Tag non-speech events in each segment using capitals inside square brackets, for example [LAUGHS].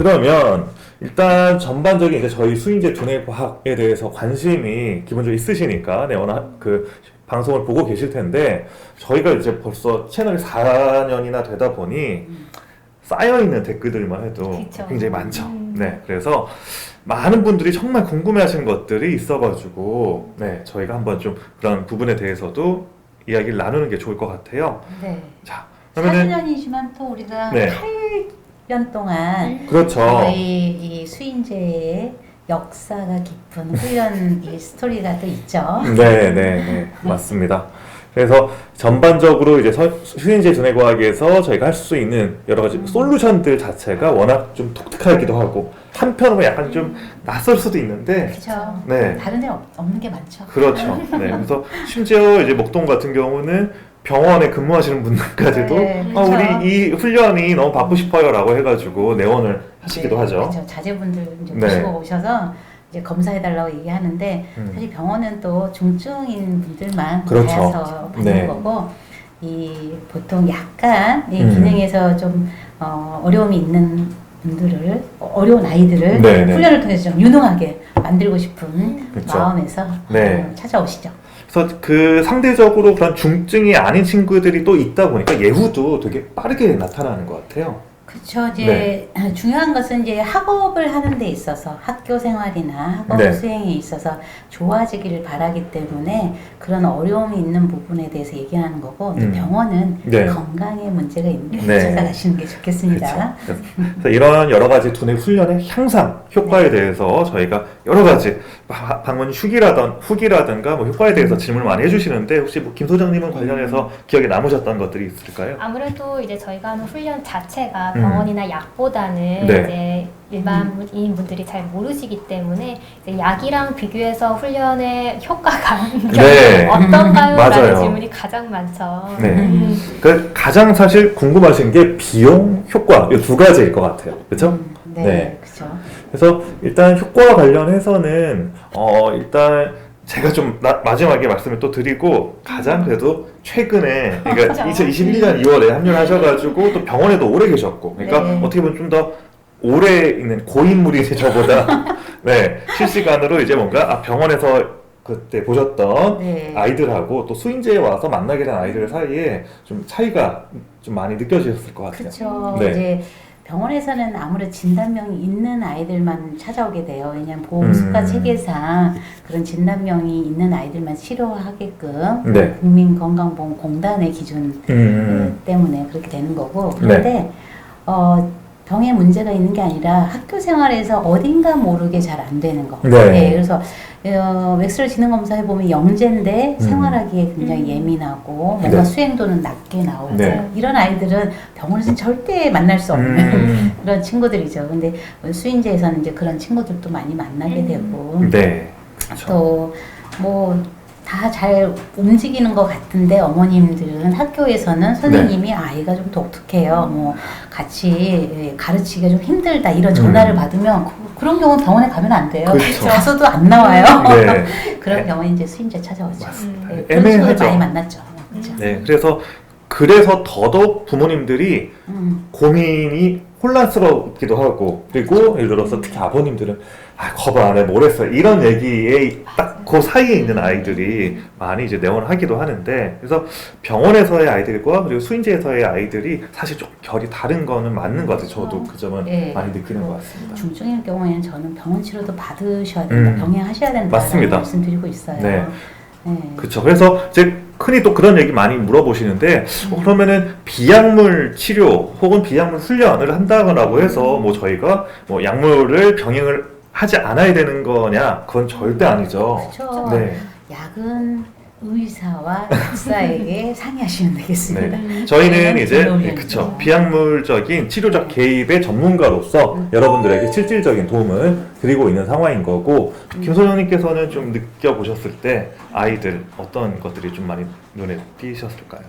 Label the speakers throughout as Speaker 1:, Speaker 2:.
Speaker 1: 그러면 일단 전반적인 이제 저희 수인제 두뇌 과학에 대해서 관심이 기본적으로 있으시니까 네, 워낙 그 방송을 보고 계실 텐데 저희가 이제 벌써 채널이 4년이나 되다 보니 쌓여 있는 댓글들만 해도
Speaker 2: 그쵸.
Speaker 1: 굉장히 많죠.
Speaker 2: 음.
Speaker 1: 네, 그래서 많은 분들이 정말 궁금해하시는 것들이 있어가지고 네, 저희가 한번 좀 그런 부분에 대해서도 이야기를 나누는 게 좋을 것 같아요.
Speaker 3: 네.
Speaker 1: 자, 그러면은
Speaker 3: 4년이지만 또 우리가
Speaker 1: 네.
Speaker 3: 8년 동안
Speaker 1: 그렇죠.
Speaker 3: 저희 이 수인제의 역사가 깊은 훈련 [LAUGHS] 이 스토리가 또 있죠.
Speaker 1: 네, 네, 네, 맞습니다. 그래서 전반적으로 이제 서- 수인제 두뇌과학에서 저희가 할 수 있는 여러 가지 솔루션들 자체가 워낙 좀 독특하기도 하고 한편으로 약간 좀 낯설 수도 있는데
Speaker 3: 그렇죠.
Speaker 1: 네.
Speaker 3: 다른 데 없, 없는 게 많죠.
Speaker 1: 그렇죠. 네, 그래서 심지어 이제 목동 같은 경우는 병원에 근무하시는 분들까지도
Speaker 3: 네,
Speaker 1: 아,
Speaker 3: 그렇죠.
Speaker 1: 우리 이 훈련이 너무 바쁘시퍼요라고 해가지고 내원을 하시기도
Speaker 3: 네,
Speaker 1: 하죠.
Speaker 3: 그렇죠. 자제분들 이제
Speaker 1: 네.
Speaker 3: 모시고 오셔서 이제 검사해달라고 얘기하는데
Speaker 1: 음.
Speaker 3: 사실 병원은 또 중증인 분들만
Speaker 1: 그렇죠.
Speaker 3: 가서 받는
Speaker 1: 네.
Speaker 3: 거고 이 보통 약간 이
Speaker 1: 음.
Speaker 3: 기능에서 좀 어, 어려움이 있는 분들을 어, 어려운 아이들을
Speaker 1: 네, 네.
Speaker 3: 훈련을 통해서 좀 유능하게 만들고 싶은
Speaker 1: 그렇죠.
Speaker 3: 마음에서
Speaker 1: 네.
Speaker 3: 어, 찾아오시죠.
Speaker 1: 그래서 그 상대적으로 그런 중증이 아닌 친구들이 또 있다 보니까 예후도 되게 빠르게 나타나는 것 같아요.
Speaker 3: 그렇죠. 이제
Speaker 1: 네.
Speaker 3: 중요한 것은 이제 학업을 하는 데 있어서 학교 생활이나 학업
Speaker 1: 네.
Speaker 3: 수행에 있어서 좋아지기를 바라기 때문에 그런 어려움이 있는 부분에 대해서 얘기하는 거고
Speaker 1: 음.
Speaker 3: 병원은
Speaker 1: 네.
Speaker 3: 건강에 문제가 있는 게
Speaker 1: 네.
Speaker 3: 찾아가시는 게 좋겠습니다.
Speaker 1: 그렇죠. 그래서 이런 여러 가지 두뇌 훈련의 향상 효과에
Speaker 3: 네.
Speaker 1: 대해서 저희가 여러 가지 바- 방문 후기라던 후기라든가 뭐 효과에 대해서 질문을 많이 해주시는데 혹시 뭐 김 소장님은 관련해서 기억에 남으셨던 것들이 있을까요?
Speaker 2: 아무래도 이제 저희가 하는 훈련 자체가
Speaker 1: 음.
Speaker 2: 병원이나 약보다는
Speaker 1: 네.
Speaker 2: 이제 일반인 분들이 잘 모르시기 때문에 이제 약이랑 비교해서 훈련의 효과가
Speaker 1: 네.
Speaker 2: 어떤가요?
Speaker 1: 맞아요.
Speaker 2: 라는 질문이 가장 많죠.
Speaker 1: 네.
Speaker 2: 음.
Speaker 1: 그 가장 사실 궁금하신 게 비용, 효과 이 두 가지일 것 같아요. 그렇죠?
Speaker 3: 음, 네,
Speaker 1: 네.
Speaker 3: 그렇죠.
Speaker 1: 그래서 일단 효과 관련해서는 어 일단 제가 좀 나- 마지막에 말씀을 또 드리고 가장 그래도 최근에 그러니까 [LAUGHS]
Speaker 2: 그렇죠.
Speaker 1: 2021년 2월에 합류를 하셔가지고 또 병원에도 오래 계셨고 그러니까
Speaker 3: 네.
Speaker 1: 어떻게 보면 좀 더 오래 있는 고인물이 이제 저보다 [LAUGHS] 네 실시간으로 이제 뭔가 아, 병원에서 그때 보셨던
Speaker 3: 네.
Speaker 1: 아이들하고 또 수인제에 와서 만나게 된 아이들 사이에 좀 차이가 좀 많이 느껴지셨을 것 같아요.
Speaker 3: 그렇죠.
Speaker 1: 네.
Speaker 3: 이제 병원에서는 아무래도 진단명이 있는 아이들만 찾아오게 돼요. 왜냐하면 보험수가
Speaker 1: 음.
Speaker 3: 체계상 그런 진단명이 있는 아이들만 치료하게끔
Speaker 1: 네.
Speaker 3: 국민건강보험공단의 기준
Speaker 1: 음,
Speaker 3: 때문에 그렇게 되는 거고
Speaker 1: 네.
Speaker 3: 그런데 어, 병에 문제가 있는 게 아니라 학교 생활에서 어딘가 모르게 잘 안 되는 거.
Speaker 1: 네.
Speaker 3: 그래서 어, 엑스레이 지능 검사 해 보면 영재인데
Speaker 1: 음.
Speaker 3: 생활하기에 굉장히
Speaker 2: 음.
Speaker 3: 예민하고 뭔가
Speaker 1: 네.
Speaker 3: 수행도는 낮게 나오고
Speaker 1: 네.
Speaker 3: 이런 아이들은 병원에서는 절대 만날 수 없는
Speaker 1: 음, [LAUGHS]
Speaker 3: 그런 친구들이죠. 근데 수인제에서는 이제 그런 친구들도 많이 만나게
Speaker 2: 음.
Speaker 3: 되고
Speaker 1: 네. 그렇죠.
Speaker 3: 또뭐 다 잘 움직이는 것 같은데 어머님들은 학교에서는 선생님이
Speaker 1: 네.
Speaker 3: 아이가 좀 독특해요. 뭐 같이 가르치기가 좀 힘들다 이런 전화를
Speaker 1: 음.
Speaker 3: 받으면 그, 런 경우 병원에 가면 안 돼요.
Speaker 1: 그렇죠. [LAUGHS]
Speaker 3: 가서도 안 나와요.
Speaker 1: 네. [LAUGHS]
Speaker 3: 그런
Speaker 1: 네.
Speaker 3: 병원이 이제 수인제 찾아오죠.
Speaker 1: 맞습니다.
Speaker 3: 네,
Speaker 1: 애매하죠.
Speaker 3: 많이 만났죠. 그렇죠.
Speaker 1: 네, 그래서 그래서 더더욱 부모님들이
Speaker 3: 음,
Speaker 1: 고민이 혼란스럽기도 하고 그리고 예를 들어서 특히 아버님들은 아 겁을 안 해, 뭘 했어 이런 얘기에 딱 그 사이에 있는 아이들이 많이 이제 내원을 하기도 하는데 그래서 병원에서의 아이들과 그리고 수인제에서의 아이들이 사실 좀 결이 다른 거는 맞는 것 같아요. 저도 그 점은
Speaker 3: 네.
Speaker 1: 많이 느끼는 것 같습니다.
Speaker 3: 중증일 경우에는 저는 병원 치료도 받으셔야 된다,
Speaker 1: 음.
Speaker 3: 병행하셔야 된다
Speaker 1: 맞습니다.
Speaker 3: 말씀드리고 있어요.
Speaker 1: 네.
Speaker 3: 네.
Speaker 1: 그렇죠. 그래서 제 흔히 또 그런 얘기 많이 물어보시는데 어, 그러면은 비약물 치료 혹은 비약물 훈련을 한다고 해서 뭐 저희가 뭐 약물을 병행을 하지 않아야 되는 거냐? 그건 절대 아니죠.
Speaker 3: 그렇죠.
Speaker 1: 네.
Speaker 3: 약은 의사와 약사에게 [LAUGHS] 상의하시면 되겠습니다.
Speaker 1: 네. 저희는
Speaker 3: 네,
Speaker 1: 이제
Speaker 3: 의료인.
Speaker 1: 그쵸 비약물적인 치료적 개입의 전문가로서
Speaker 3: 음.
Speaker 1: 여러분들에게 실질적인 도움을 드리고 있는 상황인 거고 김 소장님께서는 좀 느껴보셨을 때 아이들 어떤 것들이 좀 많이 눈에 띄셨을까요?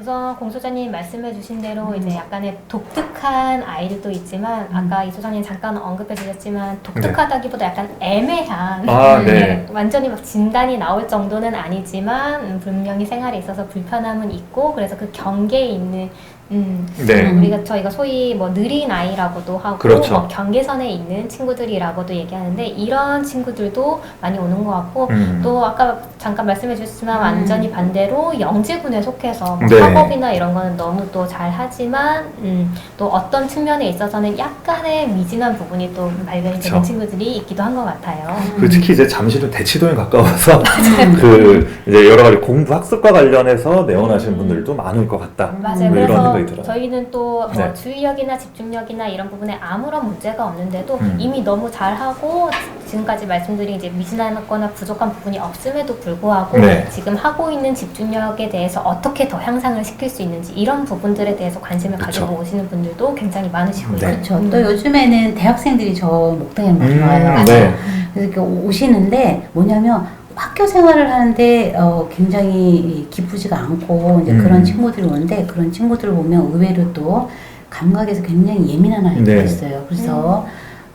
Speaker 2: 우선 공 소장님 말씀해 주신 대로 이제 약간의 독특한 아이들도 있지만 아까 이 소장님 잠깐 언급해 주셨지만 독특하다기보다 약간 애매한
Speaker 1: 아, [LAUGHS] 네.
Speaker 2: 완전히 막 진단이 나올 정도는 아니지만 음, 분명히 생활에 있어서 불편함은 있고 그래서 그 경계에 있는 음,
Speaker 1: 네.
Speaker 3: 음.
Speaker 2: 우리가 저희가 소위 뭐 느린 아이라고도 하고
Speaker 1: 그렇죠.
Speaker 2: 뭐 경계선에 있는 친구들이라고도 얘기하는데 이런 친구들도 많이 오는 것 같고
Speaker 1: 음.
Speaker 2: 또 아까 잠깐 말씀해 주셨지만
Speaker 3: 음.
Speaker 2: 완전히 반대로 영지군에 속해서 뭐
Speaker 1: 네.
Speaker 2: 학업이나 이런 거는 너무 또 잘하지만 음, 또 어떤 측면에 있어서는 약간의 미진한 부분이 또 발견이. 되는 친구들이 있기도 한 것 같아요.
Speaker 1: 그 특히 이제 잠실은 대치동에 가까워서 [LAUGHS]
Speaker 3: 음.
Speaker 1: 그 이제 여러 가지 공부 학습과 관련해서 내원하시는 분들도 많을 것 같다.
Speaker 2: 맞아요.
Speaker 1: 뭐 이런
Speaker 2: 그래서
Speaker 1: 생각이 들어요.
Speaker 2: 저희는 또뭐
Speaker 1: 네.
Speaker 2: 주의력이나 집중력이나 이런 부분에 아무런 문제가 없는데도
Speaker 1: 음.
Speaker 2: 이미 너무 잘하고 지금까지 말씀드린 이제 미진하거나 부족한 부분이 없음에도 불구하고
Speaker 1: 네.
Speaker 2: 지금 하고 있는 집중력에 대해서 어떻게 더 향상을 시킬 수 있는지 이런 부분들에 대해서 관심을
Speaker 1: 그쵸.
Speaker 2: 가지고 오시는 분들도 굉장히 많으시고요.
Speaker 1: 네.
Speaker 3: 그렇죠.
Speaker 2: 음.
Speaker 3: 또 요즘에는 대학생들이 저 목동에 많이
Speaker 1: 음,
Speaker 3: 와요.
Speaker 1: 네.
Speaker 3: 그래서 이렇게 오시는데 뭐냐면 학교 생활을 하는데 어, 굉장히 기쁘지가 않고 이제
Speaker 1: 음.
Speaker 3: 그런 친구들이 오는데 그런 친구들을 보면 의외로 또 감각에서 굉장히 예민한 아이들이
Speaker 1: 네.
Speaker 3: 있어요. 그래서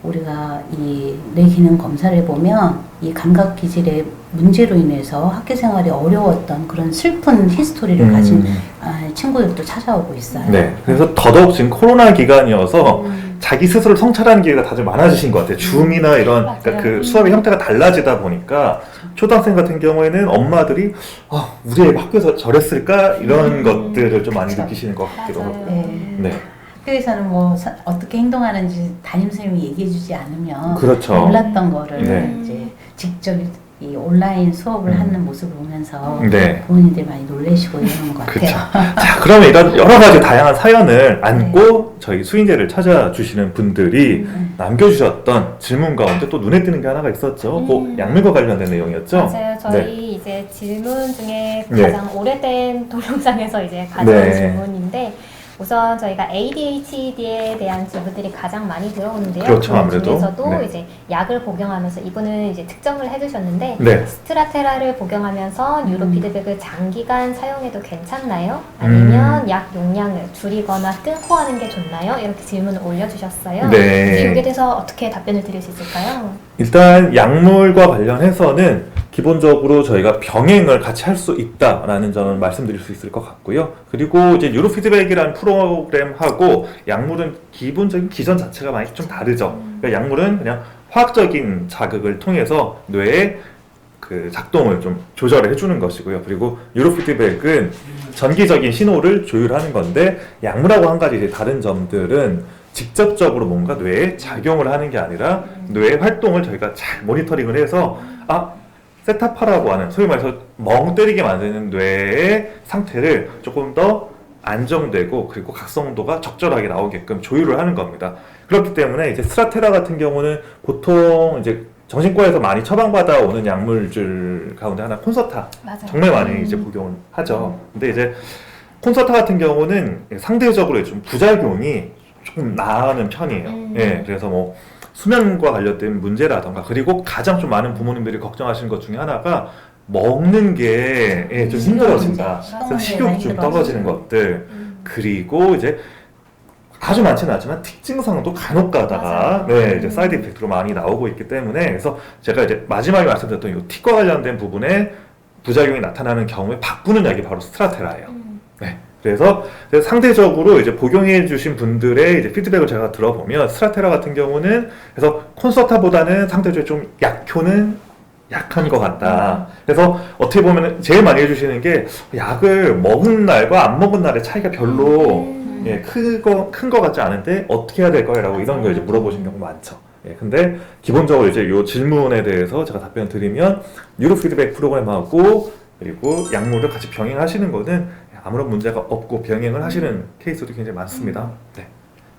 Speaker 3: 우리가 이 뇌 기능 검사를 보면 이 감각 기질의 문제로 인해서 학교 생활이 어려웠던 그런 슬픈 히스토리를
Speaker 1: 음.
Speaker 3: 가진 아, 친구들도 찾아오고 있어요.
Speaker 1: 네. 그래서 더더욱 지금 코로나 기간이어서
Speaker 2: 음.
Speaker 1: 자기 스스로 성찰하는 기회가 다들 많아지신 것 같아요. 줌이나 이런. 그러니까 그
Speaker 2: 음.
Speaker 1: 수업의 형태가 달라지다 보니까 초등학생 같은 경우에는 엄마들이 아, 우리 애가 학교에서 저랬을까 이런
Speaker 2: 음.
Speaker 1: 것들을 좀 많이
Speaker 3: 그쵸.
Speaker 1: 느끼시는 것 같기도
Speaker 2: 맞아요.
Speaker 1: 하고.
Speaker 3: 네.
Speaker 1: 네.
Speaker 3: 학교에서는 뭐 사- 어떻게 행동하는지 담임 선생님이 얘기해주지 않으면
Speaker 1: 그렇죠.
Speaker 3: 몰랐던 거를
Speaker 1: 네.
Speaker 3: 이제 직접 이 온라인 수업을
Speaker 1: 음.
Speaker 3: 하는 모습을 보면서
Speaker 1: 네.
Speaker 3: 부모님들 많이 놀래시고 이러는 것. 같아요.
Speaker 1: 자, 그러면 이런 여러 가지 다양한 사연을 안고 저희 수인제를 찾아주시는 분들이
Speaker 3: 음.
Speaker 1: 남겨주셨던 질문 가운데 또 눈에 띄는 게 하나가 있었죠. 그
Speaker 2: 음.
Speaker 1: 약물과 관련된 내용이었죠.
Speaker 2: 맞아요. 저희 이제 질문 중에
Speaker 1: 네.
Speaker 2: 가장 오래된 [LAUGHS] 동영상에서 이제 가져온
Speaker 1: 네.
Speaker 2: 질문인데 우선 저희가 ADHD에 대한 질문들이 가장 많이 들어오는데요.
Speaker 1: 그렇죠,
Speaker 2: 그
Speaker 1: 아무래도.
Speaker 2: 중에서도
Speaker 1: 네.
Speaker 2: 이제 약을 복용하면서 이분은 이제 특정을 해주셨는데
Speaker 1: 네.
Speaker 2: 스트라테라를 복용하면서 뉴로
Speaker 3: 음.
Speaker 2: 피드백을 장기간 사용해도 괜찮나요? 아니면 약 용량을 줄이거나 끊고 하는 게 좋나요? 이렇게 질문을 올려주셨어요.
Speaker 1: 네.
Speaker 2: 여기에 대해서 어떻게 답변을 드릴 수 있을까요?
Speaker 1: 일단 약물과 관련해서는 기본적으로 저희가 병행을 같이 할 수 있다라는 점을 말씀드릴 수 있을 것 같고요. 그리고 이제 뉴로 피드백이라는 프로그램하고 약물은 기본적인 기전 자체가 많이 좀 다르죠. 그러니까 약물은 그냥 화학적인 자극을 통해서 뇌에 그 작동을 좀 조절을 해주는 것이고요. 그리고 뉴로 피드백은 전기적인 신호를 조율하는 건데 약물하고 한 가지 이제 다른 점들은 직접적으로 뭔가 뇌에 작용을 하는 게 아니라 뇌의 활동을 저희가 잘 모니터링을 해서 아 세타파라고 하는 소위 말해서 멍 때리게 만드는 뇌의 상태를 조금 더 안정되고 그리고 각성도가 적절하게 나오게끔 조율을 하는 겁니다. 그렇기 때문에 이제 스트라테라 같은 경우는 보통 이제 정신과에서 많이 처방받아 오는 약물들 가운데 하나 콘서타
Speaker 2: 맞아요.
Speaker 1: 정말 많이
Speaker 2: 음.
Speaker 1: 이제 복용을 하죠. 근데 이제 콘서타 같은 경우는 상대적으로 좀 부작용이 조금 나은 편이에요.
Speaker 2: 음.
Speaker 1: 예, 그래서 뭐 수면과 관련된 문제라던가 그리고 가장 좀 많은 부모님들이 걱정하시는 것 중에 하나가 먹는 게 예, 좀 힘들어진다.
Speaker 3: 식욕
Speaker 1: 식욕 좀 떨어지는 것들
Speaker 2: 음.
Speaker 1: 그리고 이제 아주 많지는 않지만 특징상도 간혹 가다가
Speaker 2: 맞아요.
Speaker 1: 네, 이제
Speaker 2: 음.
Speaker 1: 사이드 이펙트로 많이 나오고 있기 때문에 그래서 제가 이제 마지막에 말씀드렸던 이 틱과 관련된 부분에 부작용이 나타나는 경우에 바꾸는 약이 바로 스트라테라예요.
Speaker 2: 음.
Speaker 1: 네. 그래서 상대적으로 이제 복용해 주신 분들의 이제 피드백을 제가 들어보면 스트라테라 같은 경우는 그래서 콘서타보다는 상대적으로 좀 약효는 약한 것 같다. 그래서 어떻게 보면 제일 많이 해주시는 게 약을 먹은 날과 안 먹은 날의 차이가 별로
Speaker 2: 음.
Speaker 1: 예, 크거 큰거 같지 않은데 어떻게 해야 될까요?라고 이런 걸 이제 물어보신 경우 많죠. 예, 근데 기본적으로 이제 요 질문에 대해서 제가 답변 드리면 뉴로 피드백 프로그램하고 그리고 약물을 같이 병행하시는 거는 아무런 문제가 없고 병행을 하시는 케이스도 굉장히 많습니다. 네.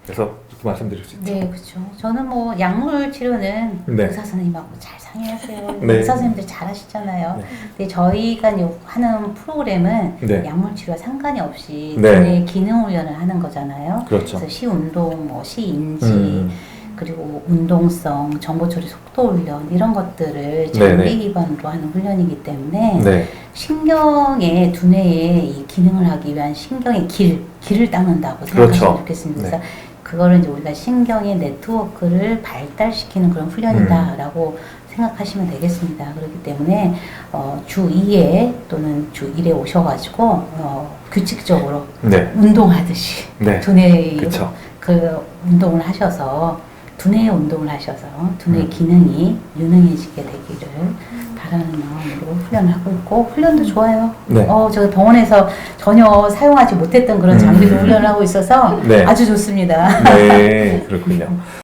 Speaker 1: 그래서 이렇게 말씀드릴 수 있죠.
Speaker 3: 네, 그렇죠. 저는 뭐 약물 치료는
Speaker 1: 네.
Speaker 3: 의사 선생님하고 잘 상의하세요. [LAUGHS]
Speaker 1: 네.
Speaker 3: 의사 선생님들 잘 하시잖아요.
Speaker 1: 네.
Speaker 3: 근데 저희가 요- 하는 프로그램은
Speaker 1: 네.
Speaker 3: 약물 치료와 상관이 없이
Speaker 1: 네.
Speaker 3: 뇌 기능 훈련을 하는 거잖아요.
Speaker 1: 그렇죠.
Speaker 3: 그래서 시 운동, 뭐 시 인지,
Speaker 1: 음,
Speaker 3: 그리고 운동성, 정보 처리 속도 훈련 이런 것들을
Speaker 1: 네네.
Speaker 3: 장비 기반으로 하는 훈련이기 때문에
Speaker 1: 네.
Speaker 3: 신경의 두뇌의 이 기능을 하기 위한 신경의 길, 길을 닦는다고
Speaker 1: 그렇죠.
Speaker 3: 생각하시면 좋겠습니다.
Speaker 1: 네.
Speaker 3: 그래서 그거를 이제 우리가 신경의 네트워크를 발달시키는 그런 훈련이다라고
Speaker 1: 음.
Speaker 3: 생각하시면 되겠습니다. 그렇기 때문에 어, 주 2회 또는 주 1회 오셔가지고 어, 규칙적으로
Speaker 1: 네.
Speaker 3: 운동하듯이
Speaker 1: 네.
Speaker 3: 두뇌. 그 운동을 하셔서 두뇌 운동을 하셔서 두뇌
Speaker 1: 음.
Speaker 3: 기능이 유능해지게 되기를 바라는 마음으로 훈련을 하고 있고 훈련도 좋아요.
Speaker 1: 네.
Speaker 3: 어, 저 병원에서 전혀 사용하지 못했던 그런
Speaker 1: 음.
Speaker 3: 장비로 훈련을 하고 있어서
Speaker 1: 네.
Speaker 3: 아주 좋습니다.
Speaker 1: 네. 그렇군요.